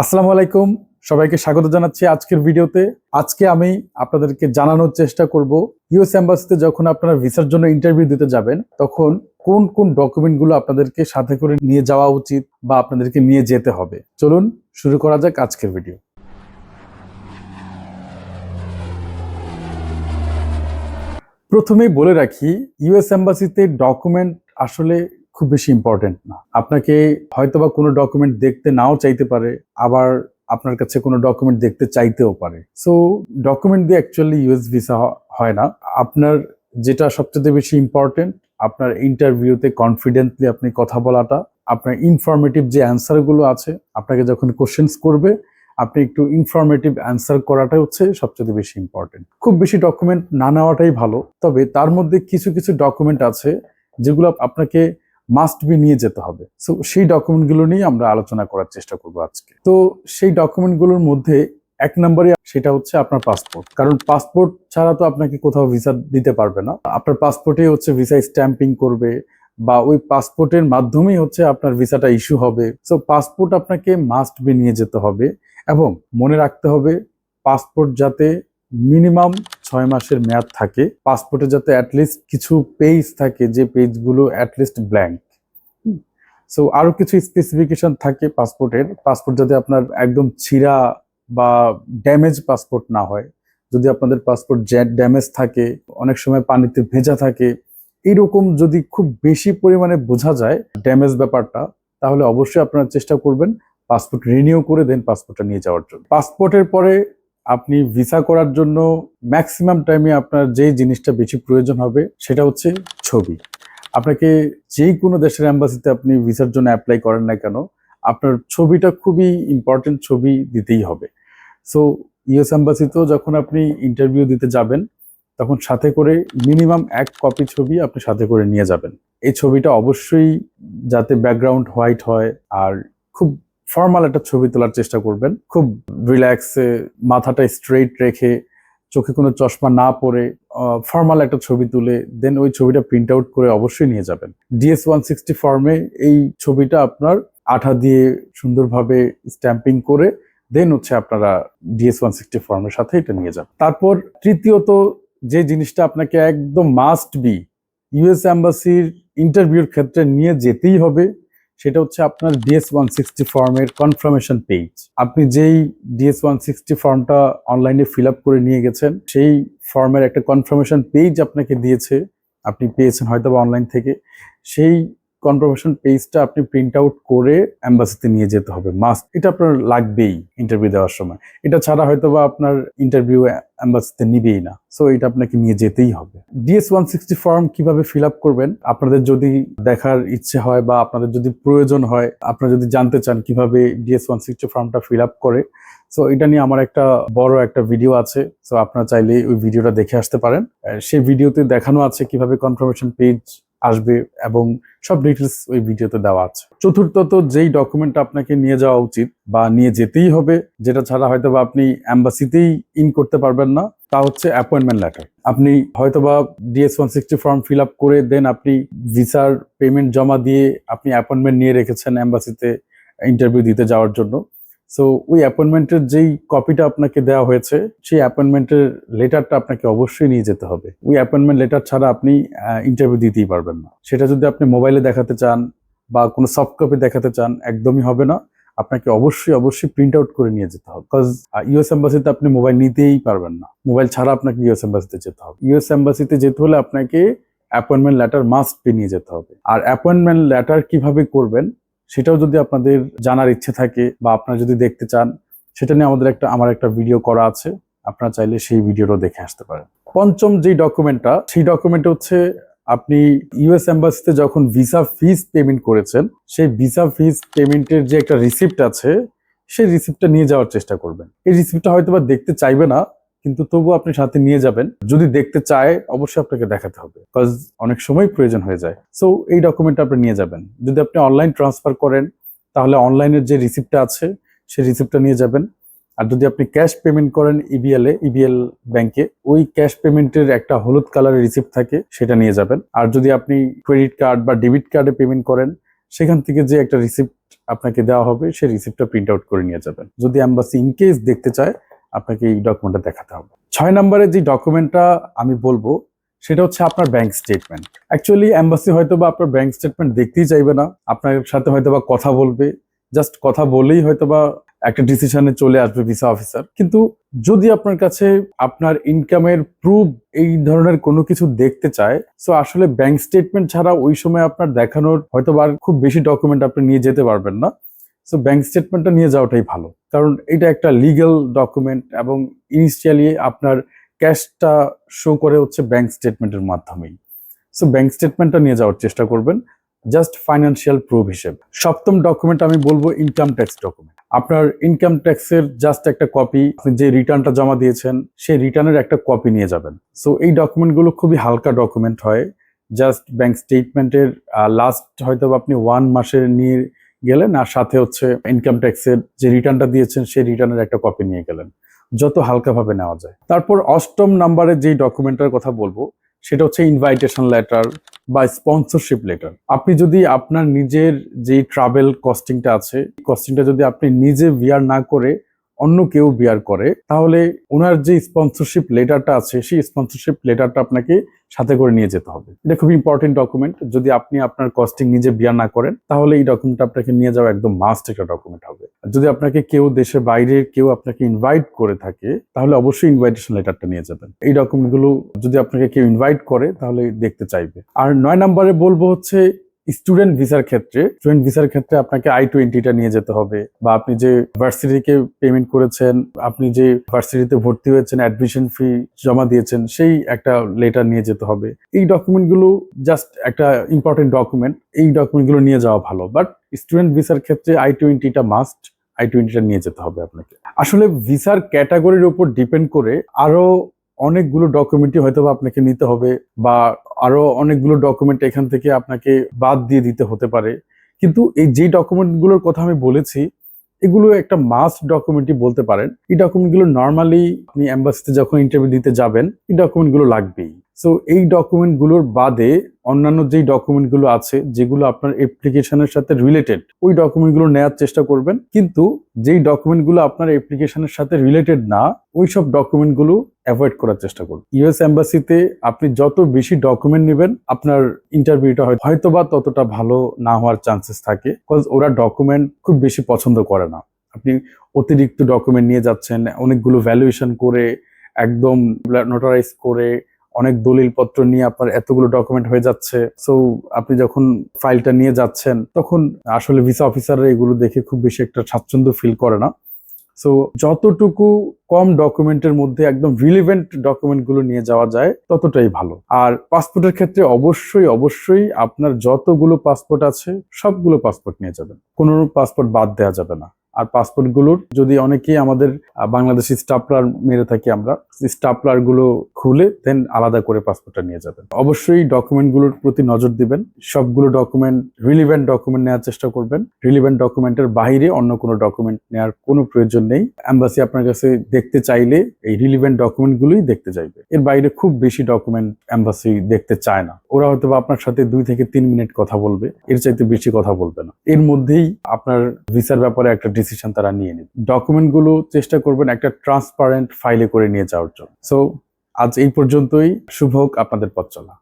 আসসালামু আলাইকুম। সবাইকে স্বাগত জানাচ্ছি আজকের ভিডিওতে। আজকে আমি আপনাদেরকে জানানোর চেষ্টা করব ইউএস এম্বাসিতে যখন আপনারা ভিসার জন্য ইন্টারভিউ দিতে যাবেন, তখন কোন কোন ডকুমেন্টগুলো আপনাদেরকে সাথে করে নিয়ে যাওয়া উচিত বা আপনাদেরকে নিয়ে যেতে হবে। চলুন শুরু করা যাক আজকের ভিডিও প্রথমেই বলে রাখি ইউএস এম্বাসিতে ডকুমেন্ট আসলে খুব বেশি ইম্পর্টেন্ট না। আপনাকে হয়তোবা কোনো ডকুমেন্ট দেখতে নাও চাইতে পারে, আবার আপনার কাছে কোনো ডকুমেন্ট দেখতে চাইতেও পারে। সো ডকুমেন্ট দিয়ে অ্যাকচুয়ালি ইউএস ভিসা হয় না। আপনার যেটা সবচেয়ে বেশি ইম্পর্টেন্ট আপনার ইন্টারভিউতে কনফিডেন্টলি আপনি কথা বলাটা, আপনার ইনফরমেটিভ যে অ্যান্সারগুলো আছে, আপনাকে যখন কোশ্চেন্স করবে, আপনি একটু ইনফরমেটিভ অ্যান্সার করাটা হচ্ছে সবচেয়ে বেশি ইম্পর্টেন্ট খুব বেশি ডকুমেন্ট না নেওয়াটাই ভালো, তবে তার মধ্যে কিছু কিছু ডকুমেন্ট আছে, যেগুলো আপনাকে মাস্ট বি নিয়ে যেতে হবে। সো সেই ডকুমেন্টগুলো নিয়ে আমরা আলোচনা করার চেষ্টা করব আজকে। তো, সেই ডকুমেন্টগুলোর মধ্যে এক নম্বরে সেটা হচ্ছে আপনার পাসপোর্ট কারণ পাসপোর্ট ছাড়া তো আপনাকে কোথাও ভিসা দিতে পারবে না। আপনার পাসপোর্টে হচ্ছে ভিসা স্ট্যাম্পিং করবে বা ওই পাসপোর্টের মাধ্যমেই হচ্ছে আপনার ভিসাটা ইস্যু হবে। সো পাসপোর্ট আপনাকে মাস্ট বি নিয়ে যেতে হবে এবং মনে রাখতে হবে পাসপোর্ট যাতে মিনিমাম ছয় মাসের মেয়াদ থাকে। পাসপোর্টে যাতে অ্যাটলিস্ট কিছু পেজ থাকে, যে পেজগুলো অ্যাটলিস্ট ব্ল্যাঙ্ক সো আরও কিছু স্পেসিফিকেশন থাকে পাসপোর্টের পাসপোর্ট যাতে আপনার একদম ছিঁড়া বা ড্যামেজ পাসপোর্ট না হয়। যদি আপনাদের পাসপোর্ট জ্যাট ড্যামেজ থাকে, অনেক সময় পানিতে ভেজা থাকে, এইরকম যদি খুব বেশি পরিমাণে বোঝা যায় ড্যামেজ ব্যাপারটা, তাহলে অবশ্যই আপনারা চেষ্টা করবেন পাসপোর্ট রিনিউ করে দেন পাসপোর্টটা নিয়ে যাওয়ার জন্য। পাসপোর্টের পরে আপনি ভিসা করার জন্য ম্যাক্সিমাম টাইমে আপনার যেই জিনিসটা বেশি প্রয়োজন হবে, সেটা হচ্ছে ছবি। আপনাকে যেই কোনো দেশের অ্যাম্বাসিতে আপনি ভিসার জন্য অ্যাপ্লাই করেন না কেন, আপনার ছবিটা খুবই ইম্পর্টেন্ট ছবি দিতেই হবে। সো ইউএস অ্যাম্বাসিতেও যখন আপনি ইন্টারভিউ দিতে যাবেন, তখন সাথে করে মিনিমাম এক কপি ছবি আপনি সাথে করে নিয়ে যাবেন। এই ছবিটা অবশ্যই যাতে ব্যাকগ্রাউন্ড হোয়াইট হয়, আর খুব ফর্মাল একটা ছবি তোলার চেষ্টা করবেন। খুব রিল্যাক্সে মাথাটা স্ট্রেইট রেখে, চোখে কোনো চশমা না পরে ফর্মাল একটা ছবি তুলে দেন ওই ছবিটা প্রিন্ট আউট করে অবশ্যই নিয়ে যাবেন। ডিএস ওয়ান সিক্সটি ফর্মে এই ছবিটা আপনার আঠা দিয়ে সুন্দরভাবে স্ট্যাম্পিং করে দেন হচ্ছে আপনারা ডিএস ওয়ান সিক্সটি ফর্মের সাথে এটা নিয়ে যাবেন। তারপর তৃতীয়ত যে জিনিসটা আপনাকে একদম মাস্ট বি ইউএস অ্যাম্বাসির ইন্টারভিউর ক্ষেত্রে নিয়ে যেতেই হবে। সেটা হচ্ছে আপনার ডিএস ওয়ান সিক্সটি ফর্মের কনফার্মেশন পেজ আপনি যেই ডিএস ওয়ান সিক্সটি ফর্মটা অনলাইনে ফিল আপ করে নিয়ে গেছেন, সেই ফর্মের একটা কনফার্মেশন পেজ আপনাকে দিয়েছে। আপনি পেয়েছেন হয়তো বা অনলাইন থেকে। সেই কনফার্মেশন পেজটা আপনি প্রিন্ট আউট করে অ্যাম্বাসিতে নিয়ে যেতে হবে। মাস্ট এটা আপনার লাগবেই ইন্টারভিউ দেওয়ার সময়। এটা ছাড়া হয়তো বা আপনার ইন্টারভিউ অ্যাম্বাসিতে নিবেই না। সো এটা আপনাকে নিয়ে যেতেই হবে। ডিএস ওয়ান সিক্সটি ফর্ম কীভাবে ফিল আপ করবেন? আপনাদের যদি দেখার ইচ্ছে হয় বা আপনাদের যদি প্রয়োজন হয়, আপনারা যদি জানতে চান কীভাবে ডিএস ওয়ান সিক্সটি ফর্মটা ফিল আপ করে সো এটা নিয়ে আমার একটা বড় একটা ভিডিও আছে। সো আপনারা চাইলে ওই ভিডিওটা দেখে আসতে পারেন। সেই ভিডিওতে দেখানো আছে কীভাবে কনফার্মেশন পেজ আসবে এবং সব ডিটেলস ওই ভিডিওতে দেওয়া আছে। চতুর্থত যেই ডকুমেন্ট আপনাকে নিয়ে যাওয়া উচিত বা নিয়ে যেতেই হবে, যেটা ছাড়া হয়তো বা আপনি অ্যাম্বাসিতেই ইন করতে পারবেন না, তা হচ্ছে অ্যাপয়েন্টমেন্ট লেটার আপনি হয়তোবা DS one sixty form fill up করে দেন আপনি ভিসার পেমেন্ট জমা দিয়ে আপনি অ্যাপয়েন্টমেন্ট নিয়ে রেখেছেন অ্যাম্বাসিতে ইন্টারভিউ দিতে যাওয়ার জন্য। সো ওই অ্যাপয়েন্টমেন্টের যেই কপিটা আপনাকে দেওয়া হয়েছে, সেই অ্যাপয়েন্টমেন্টের লেটারটা আপনাকে অবশ্যই নিয়ে যেতে হবে। ওই অ্যাপয়েন্টমেন্ট লেটার ছাড়া আপনি ইন্টারভিউ দিতেই পারবেন না। সেটা যদি আপনি মোবাইলে দেখাতে চান বা কোনো সফট কপি দেখাতে চান, একদমই হবে না। আপনাকে অবশ্যই অবশ্যই প্রিন্ট আউট করে নিয়ে যেতে হবে। বিকজ ইউএস এম্বাসিতে আপনি মোবাইল নিতেই পারবেন না। মোবাইল ছাড়া আপনাকে ইউএস এম্বাসিতে যেতে হবে। ইউএস এম্বাসিতে যেতে হলে আপনাকে অ্যাপয়েন্টমেন্ট লেটার মাস্ট পে নিয়ে যেতে হবে। আর অ্যাপয়েন্টমেন্ট লেটার কীভাবে করবেন সেটাও যদি আপনাদের জানার ইচ্ছে থাকে বা আপনারা যদি দেখতে চান, সেটা নিয়ে আমাদের একটা, আমার একটা ভিডিও করা আছে। আপনারা চাইলে সেই ভিডিওটাও দেখে আসতে পারেন। পঞ্চম যে ডকুমেন্টটা সেই ডকুমেন্ট হচ্ছে আপনি ইউএস এম্বাসিতে যখন ভিসা ফিস পেমেন্ট করেছেন, সেই ভিসা ফিস পেমেন্টের যে একটা রিসিপ্ট আছে, সেই রিসিপ্টটা নিয়ে যাওয়ার চেষ্টা করবেন। এই রিসিপ্টটা হয়তো বা দেখতে চাইবে না কিন্তু তবুও আপনি সাথে নিয়ে যাবেন। যদি দেখতে চায়, অবশ্যই আপনাকে দেখাতে হবে। বিকজ অনেক সময় প্রয়োজন হয়ে যায়। সো এই ডকুমেন্টটা আপনি নিয়ে যাবেন। যদি আপনি অনলাইন ট্রান্সফার করেন, তাহলে অনলাইনের যে রিসিপ্টটা আছে, সেই রিসিপ্টটা নিয়ে যাবেন। আর যদি আপনি ক্যাশ পেমেন্ট করেন ইবিএল এ ইবিএল ব্যাংকে ওই ক্যাশ পেমেন্টের একটা হলুদ কালারের রিসিপ্ট থাকে, সেটা নিয়ে যাবেন। আর যদি আপনি ক্রেডিট কার্ড বা ডেবিট কার্ডে পেমেন্ট করেন, সেখান থেকে যে একটা রিসিপ্ট আপনাকে দেওয়া হবে, সেই রিসিপ্টটা প্রিন্ট আউট করে নিয়ে যাবেন। যদি অ্যাম্বাসি ইন কেস দেখতে চায় আপনাকে এই ডকুমেন্টটা দেখাতে হবে। ছয় নম্বরে যে ডকুমেন্টটা আমি বলব, সেটা হচ্ছে আপনার ব্যাংক স্টেটমেন্ট অ্যাকচুয়ালি অ্যাম্বাসি হয়তো বা আপনার ব্যাংক স্টেটমেন্ট দেখতেই চাইবে না। আপনার সাথে হয়তো বা কথা বলবে। জাস্ট কথা বলেই হয়তো বা একটা ডিসিশনে চলে আসবে ভিসা অফিসার কিন্তু যদি আপনার কাছে আপনার ইনকামের প্রুফ এই ধরনের কোনো কিছু দেখতে চায় সো আসলে ব্যাংক স্টেটমেন্ট ছাড়া ওই সময় আপনার দেখানোর হয়তো বা খুব বেশি ডকুমেন্ট আপনি নিয়ে যেতে পারবেন না। সো ব্যাংক স্টেটমেন্টটা নিয়ে যাওয়াটাই ভালো। কারণ এটা একটা লিগ্যাল ডকুমেন্ট এবং ইনিশিয়ালি আপনার ক্যাশটা শো করে হচ্ছে ব্যাংক স্টেটমেন্টের মাধ্যমেই। সো ব্যাংক স্টেটমেন্টটা নিয়ে যাওয়ার চেষ্টা করবেন। জাস্ট ফাইন্যান্সিয়াল প্রুফ হিসেবে। সপ্তম ডকুমেন্ট আমি বলব ইনকাম ট্যাক্স ডকুমেন্ট আপনার ইনকাম ট্যাক্সের জাস্ট একটা কপি যে রিটার্নটা জমা দিয়েছেন, সেই রিটার্নের একটা কপি নিয়ে যাবেন। সো এই ডকুমেন্টগুলো খুবই হালকা ডকুমেন্ট হয়। জাস্ট ব্যাংক স্টেটমেন্টের লাস্ট হয়তো আপনি ওয়ান মাসের নিয়ে গেলেন আর সাথে হচ্ছে ইনকাম ট্যাক্সের যে রিটার্নটা দিয়েছেন, সেই রিটার্নের একটা কপি নিয়ে গেলেন। যত হালকাভাবে নেওয়া যায়। তারপর অষ্টম নাম্বারে যেই ডকুমেন্টের কথা বলব, সেটা হচ্ছে ইনভাইটেশন লেটার বা স্পন্সরশিপ লেটার আপনি যদি আপনার নিজের যে ট্রাভেল কস্টিংটা আছে কস্টিংটা যদি আপনি নিজে বিয়ার না করে অন্য কেউ বিয়ার করে, তাহলে ওনার যে স্পন্সরশিপ লেটারটা আছে, সেই স্পন্সরশিপ লেটারটা আপনাকে সাথে করে নিয়ে যেতে হবে। এটা খুব ইম্পর্টেন্ট ডকুমেন্ট যদি আপনি আপনার কস্টিং নিজে বিয়ার না করেন, তাহলে এই ডকুমেন্ট আপনাকে নিয়ে যাওয়া একদম মাস্ট একটা ডকুমেন্ট হবে। যদি আপনাকে কেউ দেশের বাইরে কেউ আপনাকে ইনভাইট করে থাকে, তাহলে অবশ্যই ইনভাইটেশন লেটারটা নিয়ে যাবেন। এই ডকুমেন্টগুলো যদি আপনাকে কেউ ইনভাইট করে, তাহলে দেখতে চাইবে। আর নয় নম্বরে বলব হচ্ছে স্টুডেন্ট ভিসার ক্ষেত্রে স্টুডেন্ট ভিসার ক্ষেত্রে আপনাকে আই টোয়েন্টিটা নিয়ে যেতে হবে বা আপনি যে ভার্সিটিকে পেমেন্ট করেছেন, আপনি যে ভার্সিটিতে ভর্তি হয়েছেন অ্যাডমিশন ফি জমা দিয়েছেন, সেই একটা লেটার নিয়ে যেতে হবে। এই ডকুমেন্টগুলো জাস্ট একটা ইম্পর্টেন্ট ডকুমেন্ট এই ডকুমেন্টগুলো নিয়ে যাওয়া ভালো। বাট স্টুডেন্ট ভিসার ক্ষেত্রে আই টোয়েন্টিটা মাস্ট আই টোয়েন্টিটা নিয়ে যেতে হবে আপনাকে। আসলে ভিসার ক্যাটাগরির উপর ডিপেন্ড করে আরও অনেকগুলো ডকুমেন্টই হয়তো আপনাকে নিতে হবে বা আরও অনেকগুলো ডকুমেন্ট এখান থেকে আপনাকে বাদ দিয়ে দিতে হতে পারে। কিন্তু এই যে ডকুমেন্টগুলোর কথা আমি বলেছি, এগুলো একটা মাস্ট ডকুমেন্টই বলতে পারেন। এই ডকুমেন্টগুলো নর্মালি আপনি অ্যাম্বাসিতে যখন ইন্টারভিউ দিতে যাবেন, এই ডকুমেন্টগুলো লাগবেই। সো এই ডকুমেন্টগুলোর বাদে অন্যান্য যেই ডকুমেন্টগুলো আছে, যেগুলো আপনার অ্যাপ্লিকেশনের সাথে রিলেটেড ওই ডকুমেন্টগুলো নেওয়ার চেষ্টা করবেন। কিন্তু যেই ডকুমেন্টগুলো আপনার অ্যাপ্লিকেশনের সাথে রিলেটেড না ওই সব ডকুমেন্টগুলো অ্যাভয়েড করার চেষ্টা করুন। ইউএস এম্বাসিতে আপনি যত বেশি ডকুমেন্ট নেবেন, আপনার ইন্টারভিউটা হয়তো বা ততটা ভালো না হওয়ার চান্সেস থাকে বিকজ ওরা ডকুমেন্ট খুব বেশি পছন্দ করে না। আপনি অতিরিক্ত ডকুমেন্ট নিয়ে যাচ্ছেন, অনেকগুলো ভ্যালুয়েশন করে, একদম নোটারাইজ করে, অনেক দলিলপত্র নিয়ে আপনার এতগুলো ডকুমেন্ট হয়ে যাচ্ছে। সো আপনি যখন ফাইলটা নিয়ে যাচ্ছেন, তখন আসলে ভিসা অফিসাররা এগুলো দেখে খুব বেশি একটা স্বাচ্ছন্দ্য ফিল করে না। সো যতটুকু কম ডকুমেন্টের মধ্যে একদম রিলিভেন্ট ডকুমেন্টগুলো নিয়ে যাওয়া যায়, ততটাই ভালো। আর পাসপোর্টের ক্ষেত্রে অবশ্যই অবশ্যই আপনার যতগুলো পাসপোর্ট আছে, সবগুলো পাসপোর্ট নিয়ে যাবেন। কোনো পাসপোর্ট বাদ দেওয়া যাবে না। আর পাসপোর্টগুলোর, যদি অনেকেই আমাদের বাংলাদেশি স্টাপলার মেরে থাকি আমরা স্টাপলারগুলো খুলে দেন আলাদা করে পাসপোর্টটা নিয়ে যাবেন। অবশ্যই ডকুমেন্টগুলোর প্রতি নজর দিবেন, সবগুলো ডকুমেন্ট রিলিভেন্ট ডকুমেন্ট নেওয়ার চেষ্টা করবেন রিলিভেন্ট ডকুমেন্টের বাইরে অন্য কোনো ডকুমেন্ট নেওয়ার কোনো প্রয়োজন নেই। অ্যাম্বাসি আপনার কাছে দেখতে চাইলে এই রিলিভেন্ট ডকুমেন্টগুলোই দেখতে চাইবে। এর বাইরে খুব বেশি ডকুমেন্ট অ্যাম্বাসি দেখতে চায় না। ওরা হয়তো আপনার সাথে দুই থেকে তিন মিনিট কথা বলবে, এর চাইতে বেশি কথা বলবে না। এর মধ্যেই আপনার ভিসার ব্যাপারে একটা ডিসিশন তারা নিয়ে নেবে। ডকুমেন্টগুলো চেষ্টা করবেন একটা ট্রান্সপারেন্ট ফাইলে করে নিয়ে যাওয়ার জন্য। সো আজ এই পর্যন্তই। শুভ হোক, আপনাদের পথ চলা।